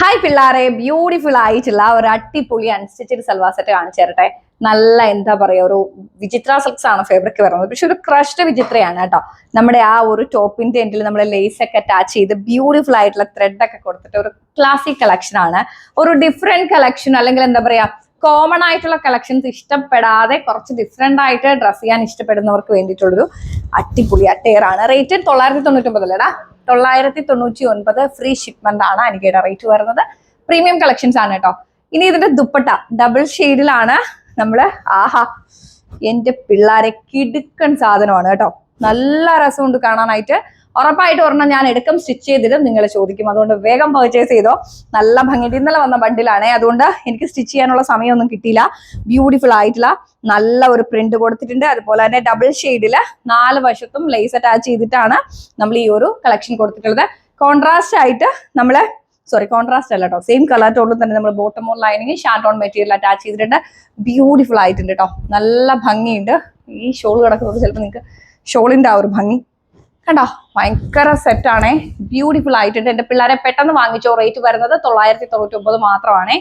Hi പിള്ളാരെ. Beautiful ആയിട്ടുള്ള ഒരു അടിപൊളി അൺസ്റ്റിച്ചഡ് സൽവാർ സെറ്റ് കാണിച്ചു തരട്ടെ നല്ല എന്താ പറയാ ഒരു വിചിത്ര സിൽക്സ് ആണ് ഫേബ്രിക് വരുന്നത്. പക്ഷെ ഒരു ക്രഷ്ഡ് വിചിത്രയാണ് കേട്ടോ. നമ്മുടെ ആ ഒരു ടോപ്പിന്റെ എൻഡിൽ നമ്മൾ ലേസ് ഒക്കെ അറ്റാച്ച് ചെയ്ത് ബ്യൂട്ടിഫുൾ ആയിട്ടുള്ള ത്രെഡ് ഒക്കെ കൊടുത്തിട്ട് ഒരു ക്ലാസിക് കളക്ഷൻ ആണ്. ഒരു ഡിഫറെന്റ് കളക്ഷൻ അല്ലെങ്കിൽ എന്താ പറയാ കോമൺ ആയിട്ടുള്ള കളക്ഷൻസ് ഇഷ്ടപ്പെടാതെ കുറച്ച് ഡിഫറെന്റ് ആയിട്ട് ഡ്രസ് ചെയ്യാൻ ഇഷ്ടപ്പെടുന്നവർക്ക് വേണ്ടിയിട്ടുള്ളൊരു അടിപൊളി അട്ടയർ ആണ്. റേറ്റ് തൊള്ളായിരത്തി തൊണ്ണൂറ്റി ഒമ്പതല്ലേടാ തൊള്ളായിരത്തി തൊണ്ണൂറ്റി ഒൻപത് ഫ്രീ ഷിപ്മെന്റ് ആണ് അനികയുടെ റേറ്റ് വരുന്നത്. പ്രീമിയം കളക്ഷൻസ് ആണ് കേട്ടോ ഇനി ഇതിന്റെ ദുപ്പട്ട ഡബിൾ ഷെയ്ഡിലാണ് നമ്മൾ ആഹാ എന്റെ പിള്ളേരെ കിടുക്കൻ സാധനമാണ് കേട്ടോ നല്ല രസമുണ്ട് കാണാനായിട്ട്. ഉറപ്പായിട്ട് ഒരെണ്ണം ഞാൻ എടുക്കും സ്റ്റിച്ച് ചെയ്തിടും നിങ്ങൾ ചോദിക്കും. അതുകൊണ്ട് വേഗം പർച്ചേസ് ചെയ്തോ. നല്ല ഭംഗി ഇന്നലെ വന്ന ബണ്ടിലാണേ. അതുകൊണ്ട് എനിക്ക് സ്റ്റിച്ച് ചെയ്യാനുള്ള സമയമൊന്നും കിട്ടിയില്ല. ബ്യൂട്ടിഫുൾ ആയിട്ടുള്ള നല്ല ഒരു പ്രിന്റ് കൊടുത്തിട്ടുണ്ട്. അതുപോലെ തന്നെ ഡബിൾ ഷെയ്ഡിൽ നാല് വശത്തും ലേസ് അറ്റാച്ച് ചെയ്തിട്ടാണ് നമ്മൾ ഈ ഒരു കളക്ഷൻ കൊടുത്തിട്ടുള്ളത്. കോൺട്രാസ്റ്റ് ആയിട്ട് നമ്മൾ സോറി കോൺട്രാസ്റ്റ് അല്ല കേട്ടോ സെയിം കളർ ടോണിൽ തന്നെ നമ്മൾ bottom on lining ഷാർട്ട് on material attach ചെയ്തിട്ടുണ്ട്. ബ്യൂട്ടിഫുൾ ആയിട്ടുണ്ട് കേട്ടോ നല്ല ഭംഗിയുണ്ട്. ഈ ഷോൾ കിടക്കുന്നത് ചിലപ്പോൾ നിങ്ങൾക്ക് ഷോളിന്റെ ആ ഒരു ഭംഗി കണ്ടോ? ഭയങ്കര സെറ്റ് ആണ്. ബ്യൂട്ടിഫുൾ ആയിട്ടുണ്ട്. എന്റെ പിള്ളേരെ പെട്ടെന്ന് വാങ്ങിച്ചോ. റേറ്റ് വരുന്നത് തൊള്ളായിരത്തി തൊണ്ണൂറ്റി ഒമ്പത് മാത്രമാണേ.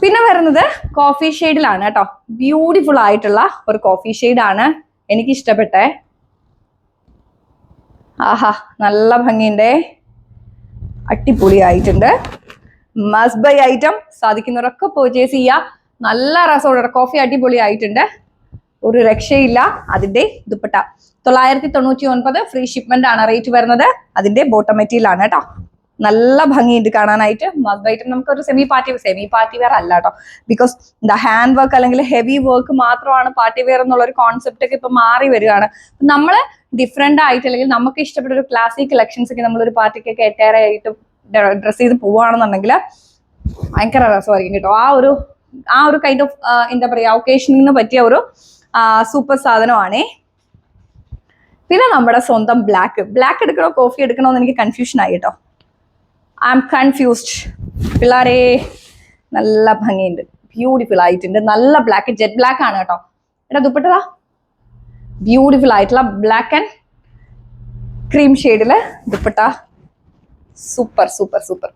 പിന്നെ വരുന്നത് കോഫി ഷെയ്ഡിലാണ് കേട്ടോ. ബ്യൂട്ടിഫുൾ ആയിട്ടുള്ള ഒരു കോഫി ഷെയ്ഡാണ് എനിക്ക് ഇഷ്ടപ്പെട്ടേ ആഹാ നല്ല ഭംഗിയുണ്ടേ. അടിപൊളിയായിട്ടുണ്ട്. മസ്റ്റ് ബൈ ഐറ്റം സാധിക്കുന്നവരൊക്കെ പർച്ചേസ് ചെയ്യുക നല്ല രസമുണ്ട് കോഫി അടിപൊളി ആയിട്ടുണ്ട് ഒരു രക്ഷയില്ല. അതിന്റെ ദുപ്പട്ട തൊള്ളായിരത്തി തൊണ്ണൂറ്റി ഒൻപത് ഫ്രീ ഷിപ്മെന്റ് ആണ് റേറ്റ് വരുന്നത്. അതിന്റെ ബോട്ടം മെറ്റീരിയൽ ആണ് കേട്ടോ. നല്ല ഭംഗിയുണ്ട് കാണാനായിട്ട്. മസ്റ്റ് ബൈ നമുക്ക് ഒരു semi party semi party wear അല്ല കേട്ടോ. ബിക്കോസ് ദ ഹാൻഡ് വർക്ക് അല്ലെങ്കിൽ ഹെവി വർക്ക് മാത്രമാണ് പാർട്ടി വെയർ എന്നുള്ള ഒരു കോൺസെപ്റ്റ് ഒക്കെ ഇപ്പൊ മാറി വരികയാണ്. നമ്മൾ ഡിഫറെന്റ് ആയിട്ട് അല്ലെങ്കിൽ നമുക്ക് ഇഷ്ടപ്പെട്ട ഒരു ക്ലാസിക് കളക്ഷൻസ് ഒക്കെ നമ്മളൊരു പാർട്ടിക്കൊക്കെ എറ്റയറായിട്ട് ഡ്രസ് ചെയ്ത് പോവുകയാണെന്നുണ്ടെങ്കിൽ ഭയങ്കര രസമായിരിക്കും കേട്ടോ. ആ ഒരു ആ ഒരു കൈൻഡ് ഓഫ് എന്താ പറയാ ഒക്കേഷനിന് പറ്റിയ ഒരു സൂപ്പർ സാധനമാണേ. പിന്നെ നമ്മുടെ സ്വന്തം ബ്ലാക്ക് ബ്ലാക്ക് എടുക്കണോ കോഫി എടുക്കണോ എന്ന് എനിക്ക് കൺഫ്യൂഷൻ ആയി കേട്ടോ ഐ എം കൺഫ്യൂസ്ഡ് പിള്ളേരെ നല്ല ഭംഗിയുണ്ട്. ബ്യൂട്ടിഫുൾ ആയിട്ടുണ്ട്. നല്ല ബ്ലാക്ക് ജെറ്റ് ബ്ലാക്ക് ആണ് കേട്ടോ എടാ ദുപ്പട്ടതാ. ബ്യൂട്ടിഫുൾ ആയിട്ടുള്ള ബ്ലാക്ക് ആൻഡ് ക്രീം ഷെയ്ഡിൽ ദുപ്പട്ട. സൂപ്പർ സൂപ്പർ സൂപ്പർ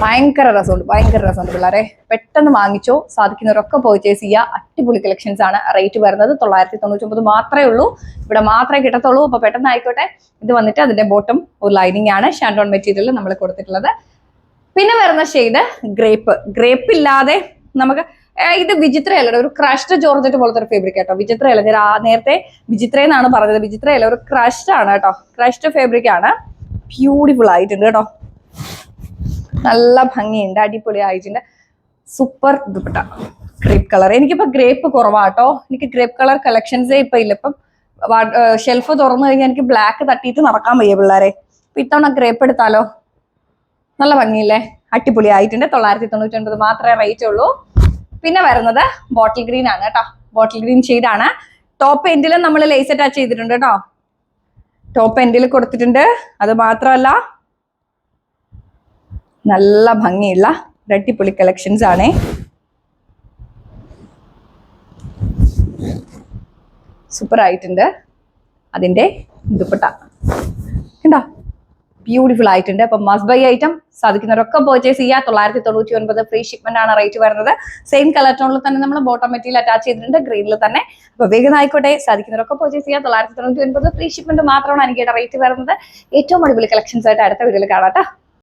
ഭയങ്കര രസമുണ്ട് ഭയങ്കര രസമുണ്ട് പിള്ളേരെ. പെട്ടെന്ന് വാങ്ങിച്ചോ സാധിക്കുന്നവരൊക്കെ പർച്ചേസ് ചെയ്യുക അടിപൊളി കളക്ഷൻസ് ആണ് റേറ്റ് വരുന്നത്. തൊള്ളായിരത്തി തൊണ്ണൂറ്റി മാത്രമേ ഉള്ളൂ. ഇവിടെ മാത്രമേ കിട്ടത്തുള്ളൂ. അപ്പൊ പെട്ടെന്ന് ആയിക്കോട്ടെ. ഇത് വന്നിട്ട് അതിന്റെ ബോട്ടം ഒരു ലൈനിങ് ആണ്. ഷാൻഡോൺ മെറ്റീരിയൽ നമ്മൾ കൊടുത്തിട്ടുള്ളത്. പിന്നെ വരുന്ന ഷെയ്ഡ് ഗ്രേപ്പ് ഗ്രേപ്പ് ഇല്ലാതെ നമുക്ക് ഇത് വിചിത്രയല്ല ഒരു ക്രഷ്ഡ് ജോർജറ്റ് പോലത്തെ ഒരു ഫേബ്രിക് കേട്ടോ. വിചിത്രയല്ല. ഞാൻ നേരത്തെ വിചിത്ര എന്നാണ് പറഞ്ഞത്. വിചിത്രയല്ല. ഒരു ക്രഷ്ഡ് ആണ് കേട്ടോ. ക്രഷ്ഡ് ഫേബ്രിക് ആണ്. ബ്യൂട്ടിഫുൾ ആയിട്ടുണ്ട് കേട്ടോ. നല്ല ഭംഗിയുണ്ട് അടിപൊളി ആയിട്ടുണ്ട്. സൂപ്പർ ദുപ്പട്ട. ഗ്രേപ്പ് കളർ എനിക്കിപ്പോ ഗ്രേപ്പ് കുറവാട്ടോ. എനിക്ക് ഗ്രേപ്പ് കളർ കളക്ഷൻസേ ഇപ്പൊ ഇല്ല. ഇപ്പം ഷെൽഫ് തുറന്നു കഴിഞ്ഞാൽ എനിക്ക് ബ്ലാക്ക് തട്ടിയിട്ട് നടക്കാൻ വയ്യ പിള്ളേരെ. ഇപ്പൊ ഇത്തവണ ഗ്രേപ്പ് എടുത്താലോ? നല്ല ഭംഗിയില്ലേ? അടിപൊളി ആയിട്ടുണ്ട്. തൊള്ളായിരത്തി തൊണ്ണൂറ്റി ഒൻപത് മാത്രമേ റേറ്റ് ഉള്ളൂ. പിന്നെ വരുന്നത് ബോട്ടിൽ ഗ്രീൻ ആണ് കേട്ടോ. ബോട്ടിൽ ഗ്രീൻ ആണ്. ടോപ്പ് എൻഡിലും നമ്മൾ ലേസ് അറ്റാച്ച് ചെയ്തിട്ടുണ്ട് കേട്ടോ. ടോപ്പ് എൻഡിൽ കൊടുത്തിട്ടുണ്ട്. അത് മാത്രമല്ല നല്ല ഭംഗിയുള്ള അടിപൊളി കളക്ഷൻസ് ആണ്. സൂപ്പർ ആയിട്ടുണ്ട്. അതിന്റെ ദുപ്പട്ട കണ്ടോ? ബ്യൂട്ടിഫുൾ ആയിട്ടുണ്ട്. അപ്പൊ മസ് ബൈ ഐറ്റം സാധിക്കുന്നവരൊക്കെ പർച്ചേസ് ചെയ്യുക. തൊള്ളായിരത്തി തൊണ്ണൂറ്റി ഒൻപത് ഫ്രീ ഷിപ്മെന്റ് ആണ് റേറ്റ് വരുന്നത്. സെയിം കളർ ടോണിൽ തന്നെ നമ്മൾ ബോട്ടം മെറ്റീരിയൽ അറ്റാച്ച് ചെയ്തിട്ടുണ്ട്. ഗ്രീനിൽ തന്നെ. അപ്പൊ വേഗം ആയിക്കോട്ടെ സാധിക്കുന്നവരൊക്കെ പർച്ചേസ് ചെയ്യുക. തൊള്ളായിരത്തി തൊണ്ണൂറ്റി ഒൻപത് ഫ്രീ ഷിപ്മെന്റ് മാത്രമാണ് എനിക്ക് റേറ്റ് വരുന്നത്. ഏറ്റവും അടിപൊളി കളക്ഷൻസ് ആയിട്ട് അടുത്ത വീഡിയോയിൽ കാണാം ട്ടോ.